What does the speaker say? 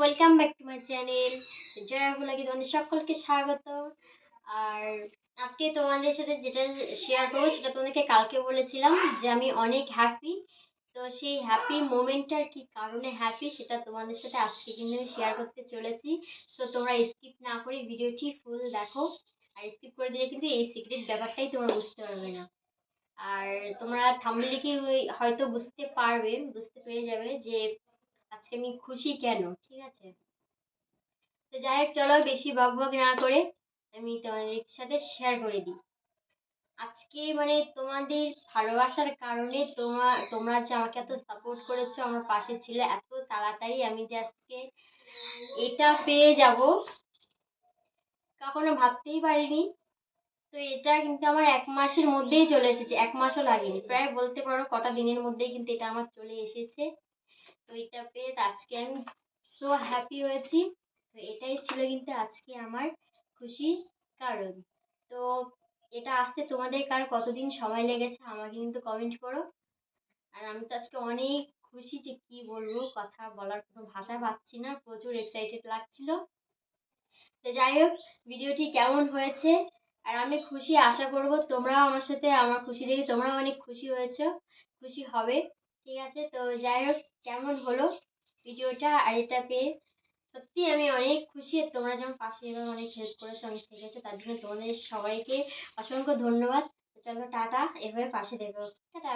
Welcome back to my channel. Jaya ভুলাকে তোমাদের সকলকে স্বাগত। আর আজকে তোমাদের সাথে যেটা শেয়ার করব সেটা তোমাদেরকে কালকে বলেছিলাম যে আমি অনেক হ্যাপি তো সেই হ্যাপি মোমেন্টটার কি কারণে হ্যাপি সেটা তোমাদের সাথে আজকে কিন্তু আমি শেয়ার করতে চলেছি। তো তোমরা স্কিপ না করে ভিডিওটি ফুল দেখো। আর স্কিপ করে দিলে কিন্তু এই সিক্রেট ব্যাপারটাই তোমরা বুঝতে পারবে না। আর তোমরা থামলে কি হয়তো বুঝতে পারবে, বুঝতে পেরে যাবে যে আজকে আমি খুশি কেন? ঠিক আছে? তো যাই হোক, চলো বেশি বক বক না করে আমি তোমাদের সাথে শেয়ার করে দিই। আজকে মানে তোমাদের ভালোবাসার কারণে তোমার তোমরা যে আমাকে এত সাপোর্ট করেছ, আমার পাশে ছিল, এত তাড়াতাড়ি আমি যে আজকে এটা পেয়ে যাব, কখনো ভাবতেই পারিনি। তো এটা কিন্তু আমার এক মাসের মধ্যেই চলে এসেছে, এক মাসও লাগেনি। প্রায় বলতে পারো কটা দিনের মধ্যেই কিন্তু এটা আমার চলে এসেছে। তো এটা পেয়ে আজকে আমি সো হ্যাপি হয়েছি। তো এটাই ছিল কিন্তু আজকে আমার খুশির কারণ। তো এটা আসতে তোমাদের কার কতদিন সময় লেগেছে আমাকে কিন্তু কমেন্ট করো। আর আমি তো আজকে অনেক খুশি যে কি বলব, কথা বলার কোনো ভাষা পাচ্ছি না, প্রচুর এক্সাইটেড লাগছিল। তো যাই হোক, ভিডিওটি কেমন হয়েছে? আর আমি খুশি আশা করব তোমরাও আমার সাথে আমার খুশি দেখে তোমরাও অনেক খুশি হয়েছো, খুশি হবে। ঠিক আছে? তো যাই হোক, কেমন হলো ভিডিওটা আর এটা পেয়ে? সত্যি আমি অনেক খুশি। তোমরা যেমন পাশে এভাবে অনেক হেল্প করেছ, অনেক থেকেছো তার জন্য তোমাদের সবাইকে অসংখ্য ধন্যবাদ। চলো, টাটা। এভাবে পাশে দেখো টাটা!